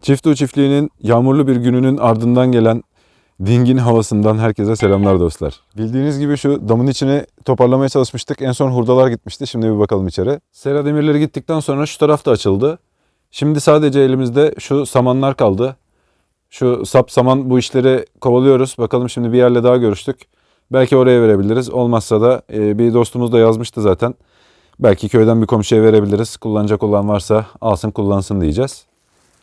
Çiftliği çiftliğinin yağmurlu bir gününün ardından gelen dingin havasından herkese selamlar dostlar. Bildiğiniz gibi şu damın içine toparlamaya çalışmıştık. En son hurdalar gitmişti. Şimdi bir bakalım içeri. Sera demirleri gittikten sonra şu taraf da açıldı. Şimdi sadece elimizde şu samanlar kaldı. Şu sap saman bu işleri kovalıyoruz. Bakalım şimdi bir yerle daha görüştük. Belki oraya verebiliriz. Olmazsa da e, bir dostumuz da yazmıştı zaten. Belki köyden bir komşuya verebiliriz. Kullanacak olan varsa alsın kullansın diyeceğiz.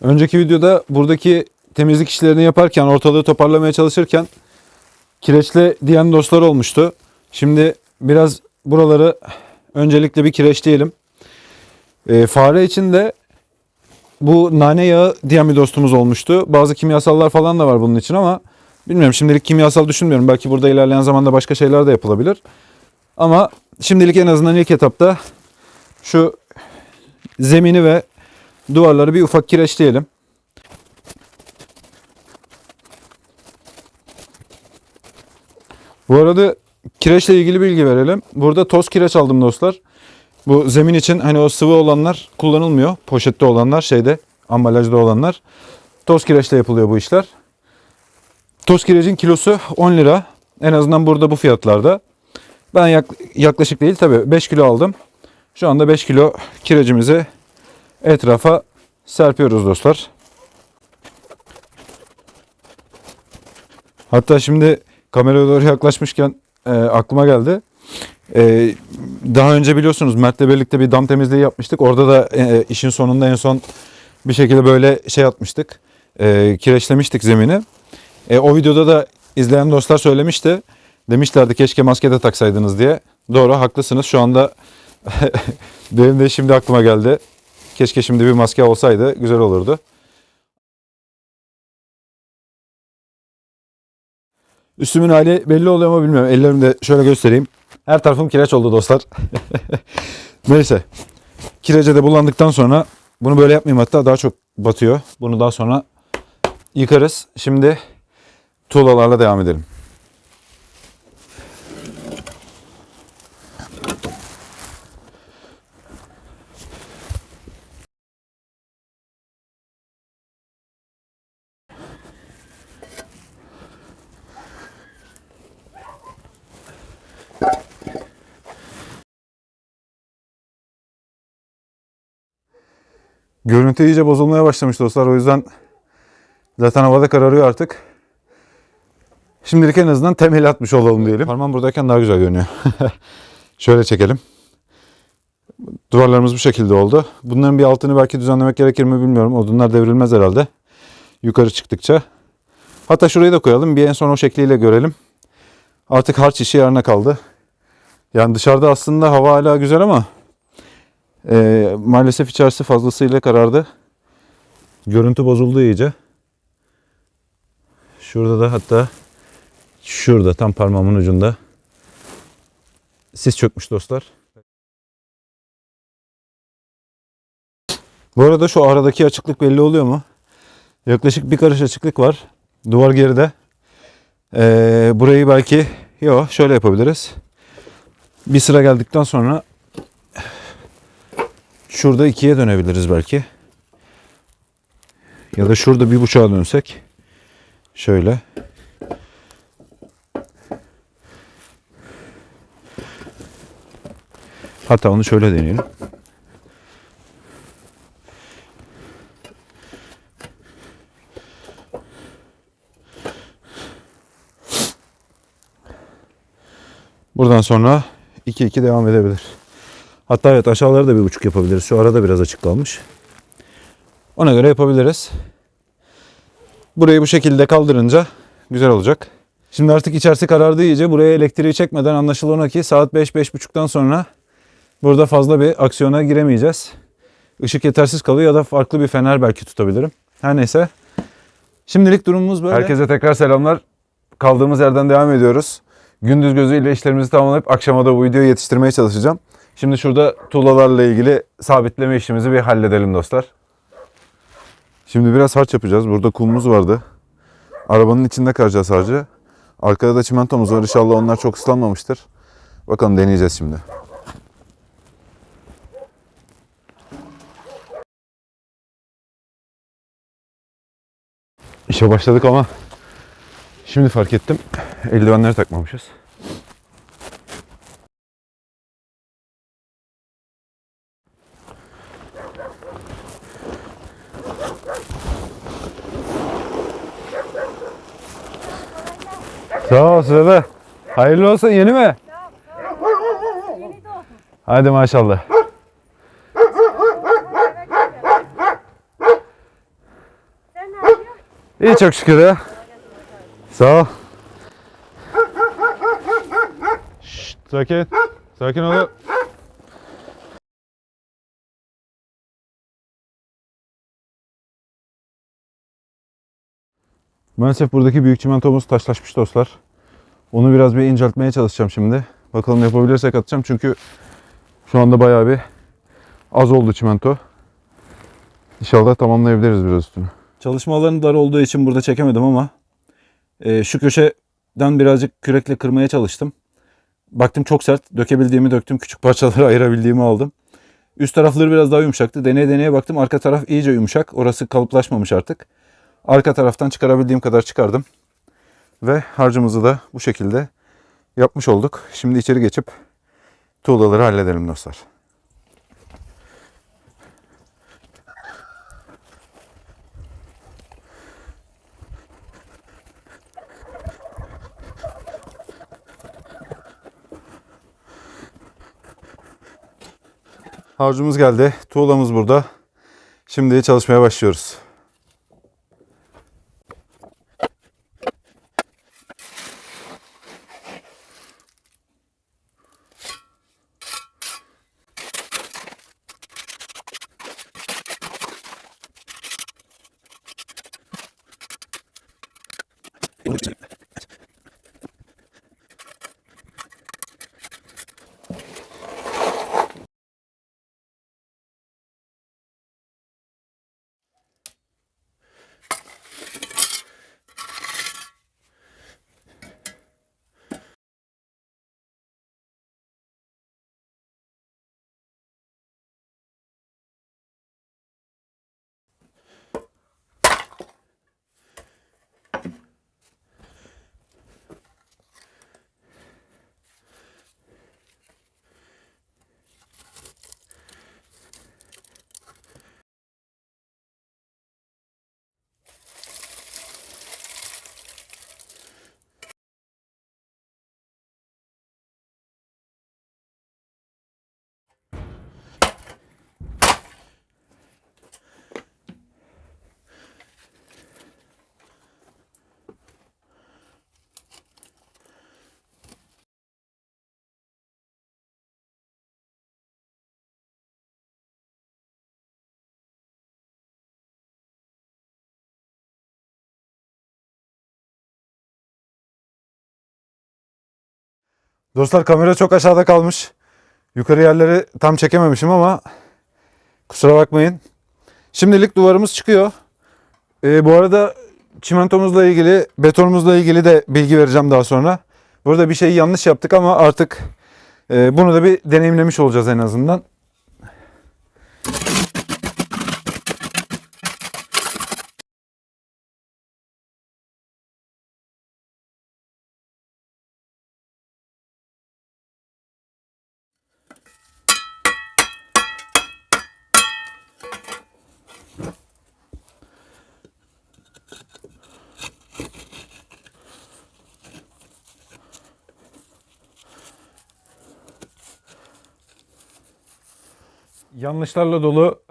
Önceki videoda buradaki temizlik işlerini yaparken, ortalığı toparlamaya çalışırken kireçle diyen dostlar olmuştu. Şimdi biraz buraları öncelikle bir kireçleyelim. E, fare için de bu nane yağı diyen bir dostumuz olmuştu. Bazı kimyasallar falan da var bunun için ama bilmiyorum şimdilik kimyasal düşünmüyorum. Belki burada ilerleyen zamanda başka şeyler de yapılabilir. Ama şimdilik en azından ilk etapta şu zemini ve duvarları bir ufak kireçleyelim. Bu arada kireçle ilgili bilgi verelim. Burada toz kireç aldım dostlar. Bu zemin için hani o sıvı olanlar kullanılmıyor. Poşette olanlar şeyde ambalajda olanlar. Toz kireçle yapılıyor bu işler. Toz kirecin kilosu 10 lira. En azından burada bu fiyatlarda. Ben yak- yaklaşık değil tabii 5 kilo aldım. Şu anda 5 kilo kirecimizi etrafa serpiyoruz dostlar. Hatta şimdi kameraya doğru yaklaşmışken e, aklıma geldi. E, daha önce biliyorsunuz Mert'le birlikte bir dam temizliği yapmıştık. Orada da e, işin sonunda en son bir şekilde böyle şey atmıştık. E, kireçlemiştik zemini. E, o videoda da izleyen dostlar söylemişti. Demişlerdi keşke maske de taksaydınız diye. Doğru haklısınız. Şu anda benim de şimdi aklıma geldi. Keşke şimdi bir maske olsaydı güzel olurdu. Üstümün hali belli oluyor mu bilmiyorum. Ellerimi de şöyle göstereyim. Her tarafım kireç oldu dostlar. Neyse. Kirece de bulandıktan sonra bunu böyle yapmayayım hatta daha çok batıyor. Bunu daha sonra yıkarız. Şimdi tuğlalarla devam edelim. Görüntü iyice bozulmaya başlamış dostlar. O yüzden zaten havada kararıyor artık. Şimdilik en azından temel atmış olalım diyelim. Parmağım buradayken daha güzel görünüyor. Şöyle çekelim. Duvarlarımız bu şekilde oldu. Bunların bir altını belki düzenlemek gerekir mi bilmiyorum. Odunlar devrilmez herhalde. Yukarı çıktıkça. Hatta şurayı da koyalım. Bir en son o şekliyle görelim. Artık harç işi yarına kaldı. Yani dışarıda aslında hava hala güzel ama ee, maalesef içerisi fazlasıyla karardı. Görüntü bozuldu iyice. Şurada da hatta şurada tam parmağımın ucunda sis çökmüş dostlar. Bu arada şu aradaki açıklık belli oluyor mu? Yaklaşık bir karış açıklık var. Duvar geride. Ee, burayı belki yok şöyle yapabiliriz. Bir sıra geldikten sonra Şurada ikiye dönebiliriz belki. Ya da şurada bir buçuğa dönsek. Şöyle. Hatta onu şöyle deneyelim. Buradan sonra 2-2 devam edebilir. Hatta evet aşağıları da bir buçuk yapabiliriz. Şu arada biraz açık kalmış. Ona göre yapabiliriz. Burayı bu şekilde kaldırınca güzel olacak. Şimdi artık içerisi karardı iyice. Buraya elektriği çekmeden anlaşılan o ki saat 5-5.30'dan sonra burada fazla bir aksiyona giremeyeceğiz. Işık yetersiz kalıyor ya da farklı bir fener belki tutabilirim. Her neyse. Şimdilik durumumuz böyle. Herkese tekrar selamlar. Kaldığımız yerden devam ediyoruz. Gündüz gözüyle işlerimizi tamamlayıp akşama da bu videoyu yetiştirmeye çalışacağım. Şimdi şurada tuğlalarla ilgili sabitleme işimizi bir halledelim dostlar. Şimdi biraz harç yapacağız. Burada kumumuz vardı. Arabanın içinde karacağız harcı. Arkada da çimentomuz var. İnşallah onlar çok ıslanmamıştır. Bakalım deneyeceğiz şimdi. İşe başladık ama şimdi fark ettim. Eldivenleri takmamışız. Sağ ol size de. Hayırlı olsun yeni mi? Hadi maşallah. İyi çok şükür ya. Sağ ol. Şşt, sakin. Sakin ol. Maalesef buradaki büyük çimentomuz taşlaşmış dostlar. Onu biraz bir inceltmeye çalışacağım şimdi. Bakalım yapabilirsek atacağım çünkü şu anda bayağı bir az oldu çimento. İnşallah tamamlayabiliriz biraz üstünü. Çalışma alanı dar olduğu için burada çekemedim ama e, şu köşeden birazcık kürekle kırmaya çalıştım. Baktım çok sert. Dökebildiğimi döktüm. Küçük parçalara ayırabildiğimi aldım. Üst tarafları biraz daha yumuşaktı. Deneye deneye baktım. Arka taraf iyice yumuşak. Orası kalıplaşmamış artık. Arka taraftan çıkarabildiğim kadar çıkardım. Ve harcımızı da bu şekilde yapmış olduk. Şimdi içeri geçip tuğlaları halledelim dostlar. Harcımız geldi. Tuğlamız burada. Şimdi çalışmaya başlıyoruz. Bulletin. Dostlar kamera çok aşağıda kalmış. Yukarı yerleri tam çekememişim ama kusura bakmayın. Şimdilik duvarımız çıkıyor. Ee, bu arada çimentomuzla ilgili, betonumuzla ilgili de bilgi vereceğim daha sonra. Burada bir şeyi yanlış yaptık ama artık e, bunu da bir deneyimlemiş olacağız en azından. Yanlışlarla dolu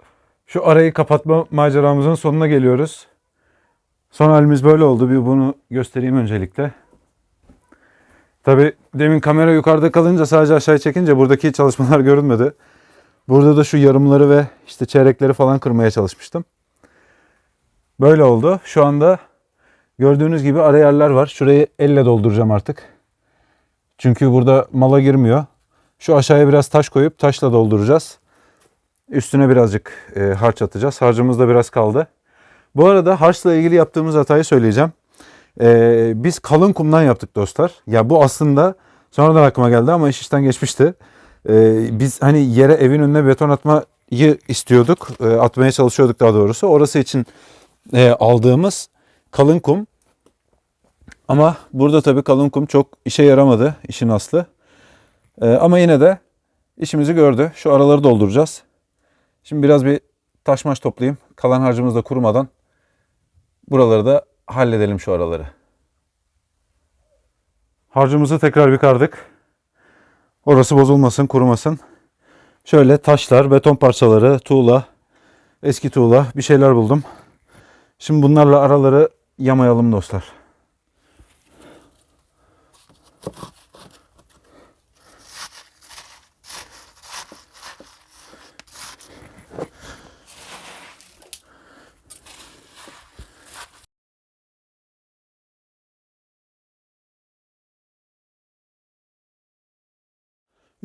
şu arayı kapatma maceramızın sonuna geliyoruz. Son halimiz böyle oldu. Bir bunu göstereyim öncelikle. Tabi demin kamera yukarıda kalınca sadece aşağı çekince buradaki çalışmalar görünmedi. Burada da şu yarımları ve işte çeyrekleri falan kırmaya çalışmıştım. Böyle oldu. Şu anda gördüğünüz gibi ara yerler var. Şurayı elle dolduracağım artık. Çünkü burada mala girmiyor. Şu aşağıya biraz taş koyup taşla dolduracağız. Üstüne birazcık e, harç atacağız. Harcımız da biraz kaldı. Bu arada harçla ilgili yaptığımız hatayı söyleyeceğim. E, biz kalın kumdan yaptık dostlar. Ya bu aslında sonradan aklıma geldi ama iş işten geçmişti. E, biz hani yere evin önüne beton atmayı istiyorduk. E, atmaya çalışıyorduk daha doğrusu. Orası için e, aldığımız kalın kum. Ama burada tabii kalın kum çok işe yaramadı işin aslı. Ee, ama yine de işimizi gördü. Şu araları dolduracağız. Şimdi biraz bir taş maş toplayayım. Kalan harcımız da kurumadan buraları da halledelim şu araları. Harcımızı tekrar bir kardık. Orası bozulmasın, kurumasın. Şöyle taşlar, beton parçaları, tuğla, eski tuğla bir şeyler buldum. Şimdi bunlarla araları yamayalım dostlar.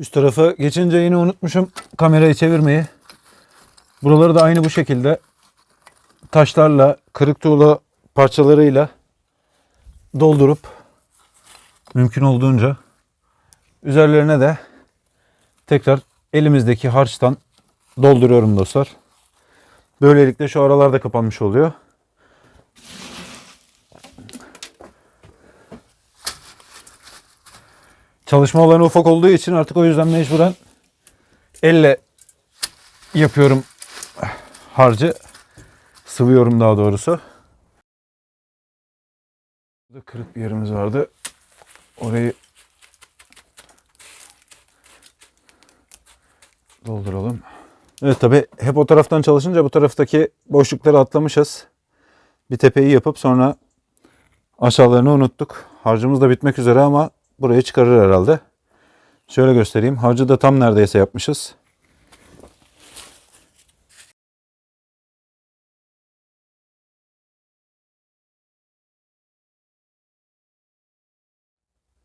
Üst tarafa geçince yine unutmuşum kamerayı çevirmeyi. Buraları da aynı bu şekilde taşlarla, kırık tuğla parçalarıyla doldurup mümkün olduğunca üzerlerine de tekrar elimizdeki harçtan dolduruyorum dostlar. Böylelikle şu aralar da kapanmış oluyor. Çalışma alanı ufak olduğu için artık o yüzden mecburen elle yapıyorum harcı. Sıvıyorum daha doğrusu. Burada kırık bir yerimiz vardı. Orayı dolduralım. Evet tabi hep o taraftan çalışınca bu taraftaki boşlukları atlamışız. Bir tepeyi yapıp sonra aşağılarını unuttuk. Harcımız da bitmek üzere ama burayı çıkarır herhalde. Şöyle göstereyim. Harcı da tam neredeyse yapmışız.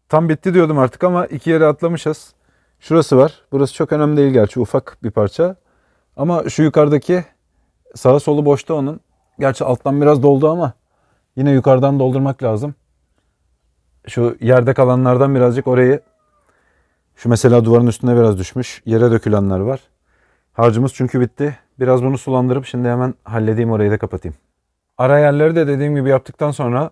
Tam bitti diyordum artık ama iki yere atlamışız. Şurası var. Burası çok önemli değil gerçi ufak bir parça. Ama şu yukarıdaki sağa solu boşta onun. Gerçi alttan biraz doldu ama yine yukarıdan doldurmak lazım. Şu yerde kalanlardan birazcık orayı şu mesela duvarın üstüne biraz düşmüş. Yere dökülenler var. Harcımız çünkü bitti. Biraz bunu sulandırıp şimdi hemen halledeyim orayı da kapatayım. Ara yerleri de dediğim gibi yaptıktan sonra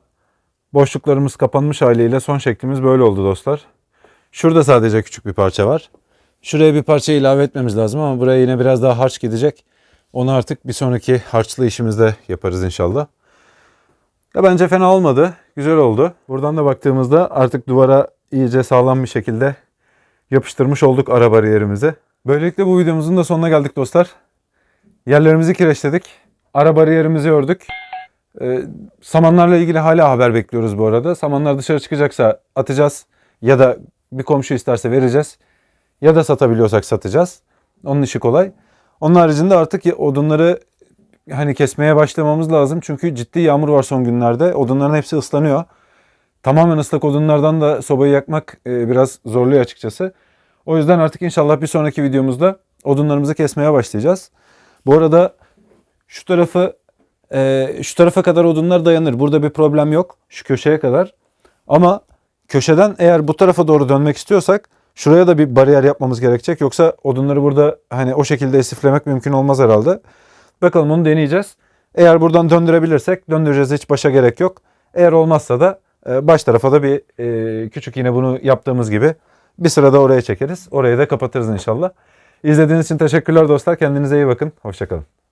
boşluklarımız kapanmış haliyle son şeklimiz böyle oldu dostlar. Şurada sadece küçük bir parça var. Şuraya bir parça ilave etmemiz lazım ama buraya yine biraz daha harç gidecek. Onu artık bir sonraki harçlı işimizde yaparız inşallah. Ya bence fena olmadı. Güzel oldu. Buradan da baktığımızda artık duvara iyice sağlam bir şekilde yapıştırmış olduk ara bariyerimizi. Böylelikle bu videomuzun da sonuna geldik dostlar. Yerlerimizi kireçledik. Ara bariyerimizi ördük. Ee, samanlarla ilgili hala haber bekliyoruz bu arada. Samanlar dışarı çıkacaksa atacağız ya da bir komşu isterse vereceğiz ya da satabiliyorsak satacağız. Onun işi kolay. Onun haricinde artık odunları hani kesmeye başlamamız lazım. Çünkü ciddi yağmur var son günlerde. Odunların hepsi ıslanıyor. Tamamen ıslak odunlardan da sobayı yakmak e, biraz zorluyor açıkçası. O yüzden artık inşallah bir sonraki videomuzda odunlarımızı kesmeye başlayacağız. Bu arada şu tarafı e, şu tarafa kadar odunlar dayanır. Burada bir problem yok. Şu köşeye kadar. Ama köşeden eğer bu tarafa doğru dönmek istiyorsak şuraya da bir bariyer yapmamız gerekecek. Yoksa odunları burada hani o şekilde esiflemek mümkün olmaz herhalde. Bakalım onu deneyeceğiz. Eğer buradan döndürebilirsek döndüreceğiz hiç başa gerek yok. Eğer olmazsa da e, baş tarafa da bir e, küçük yine bunu yaptığımız gibi bir sırada oraya çekeriz. Orayı da kapatırız inşallah. İzlediğiniz için teşekkürler dostlar. Kendinize iyi bakın. Hoşçakalın.